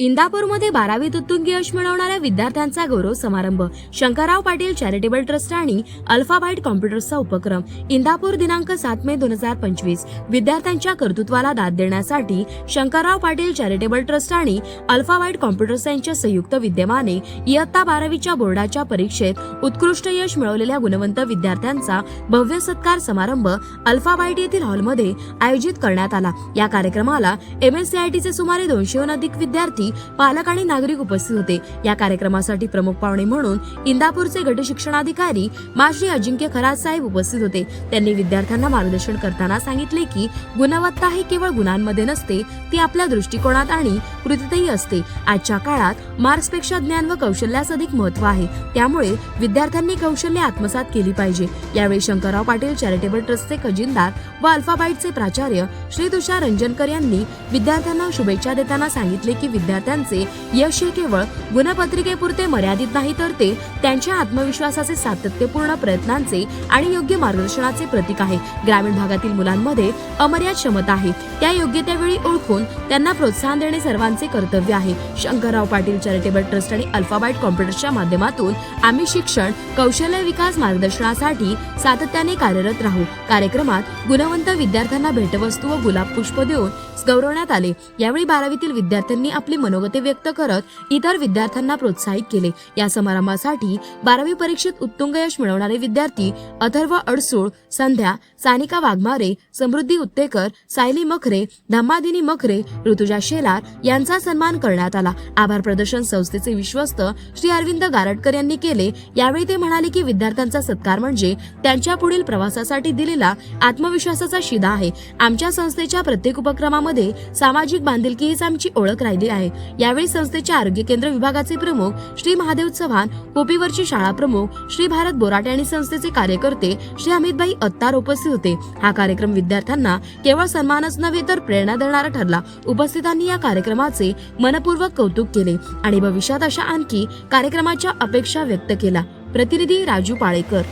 इंदापूरमध्ये बारावीत उत्तुंग यश मिळवणाऱ्या विद्यार्थ्यांचा गौरव समारंभ. शंकरराव पाटील चॅरिटेबल ट्रस्ट आणि अल्फाबाईट कॉम्प्युटर्सचा उपक्रम इंदापूर दिनांक सात मे दोन हजार पंचवीस. विद्यार्थ्यांच्या कर्तृत्वाला दाद देण्यासाठी शंकरराव पाटील चॅरिटेबल ट्रस्ट आणि अल्फाबाईट कॉम्प्युटर्स यांच्या संयुक्त विद्यमाने इयत्ता बारावीच्या बोर्डाच्या परीक्षेत उत्कृष्ट यश मिळवलेल्या गुणवंत विद्यार्थ्यांचा भव्य सत्कार समारंभ अल्फाबाईट येथील हॉलमध्ये आयोजित करण्यात आला. या कार्यक्रमाला एमएससीआयटीचे सुमारे दोनशेहून अधिक विद्यार्थी पालक आणि नागरिक उपस्थित होते. या कार्यक्रमासाठी प्रमुख पाहुणे म्हणून इंदापूरचे गट शिक्षणाधिकारी माश्री अजिंक्य खराज साहेब उपस्थित होते. त्यांनी विद्यार्थ्यांना मार्गदर्शन करताना सांगितले की गुणवत्ता ही केवळ गुणांमध्ये नसते ती आपल्या दृष्टिकोनात आणि कृतीतही असते. आजच्या काळात मार्क्सपेक्षा ज्ञान व कौशल्यास अधिक महत्त्व आहे. त्यामुळे विद्यार्थ्यांनी कौशल्य आत्मसात केली पाहिजे. यावेळी शंकरराव पाटील चॅरिटेबल ट्रस्टचे खजिनदार व अल्फाबाईटचे प्राचार्य श्री तुषार रंजनकर यांनी विद्यार्थ्यांना शुभेच्छा देताना सांगितले की विद्यार्थ्यांचे यश हे केवळ गुणपत्रिकेपुरते मर्यादित नाही तर ते त्यांच्या आत्मविश्वासाचे सातत्यपूर्ण प्रयत्नांचे आणि योग्य मार्गदर्शनाचे प्रतीक आहे. ग्रामीण भागातील मुलांमध्ये अमर्याद क्षमता आहे. त्या योग्य त्या ओळखून त्यांना प्रोत्साहन देणे सर्वांचे कर्तव्य आहे. शंकरराव पाटील चॅरिटेबल ट्रस्ट आणि अल्फाबाईट कॉम्प्युटर्सच्या माध्यमातून आम्ही शिक्षण कौशल्य विकास मार्गदर्शनासाठी सातत्याने कार्यरत राहू. कार्यक्रमात गुणवंत विद्यार्थ्यांना भेटवस्तू व गुलाब पुष्प देऊन गौरवण्यात आले. यावेळी बारावीतील विद्यार्थ्यांनी आपली मनोगते व्यक्त करत इतर विद्यार्थ्यांना प्रोत्साहित केले. या समारंभासाठी बारावी परीक्षेत उत्तुंग यश मिळवणारे विद्यार्थी अथर्व अडसूळ संध्या सानिका वाघमारे समृद्धी उत्तेकर सायली मखरे धम्मादिनी मखरे ऋतुजा शेलार यांचा सन्मान करण्यात आला. आभार प्रदर्शन संस्थेचे विश्वस्त श्री अरविंद गारटकर यांनी केले. यावेळी ते म्हणाले की विद्यार्थ्यांचा सत्कार म्हणजे त्यांच्या पुढील प्रवासासाठी दिलेला आत्मविश्वासाचा शिदा आहे. आमच्या संस्थेच्या प्रत्येक उपक्रमामध्ये सामाजिक बांधिलकी हीच आमची ओळख राहिली आहे. यावेळी संस्थेच्या आरोग्य केंद्र विभागाचे प्रमुख श्री महादेव चव्हाण कोपीवरची शाळा प्रमुख श्री भारत बोराटे आणि संस्थेचे कार्यकर्ते श्री अमितभाई अत्तार उपस्थित होते. हा कार्यक्रम विद्यार्थ्यांना केवळ सन्मानच नव्हे तर प्रेरणा देणारा ठरला. उपस्थितांनी या कार्यक्रमाचे मनपूर्वक कौतुक केले आणि भविष्यात अशा आणखी कार्यक्रमाच्या अपेक्षा व्यक्त केला प्रतिनिधी राजू पाळेकर.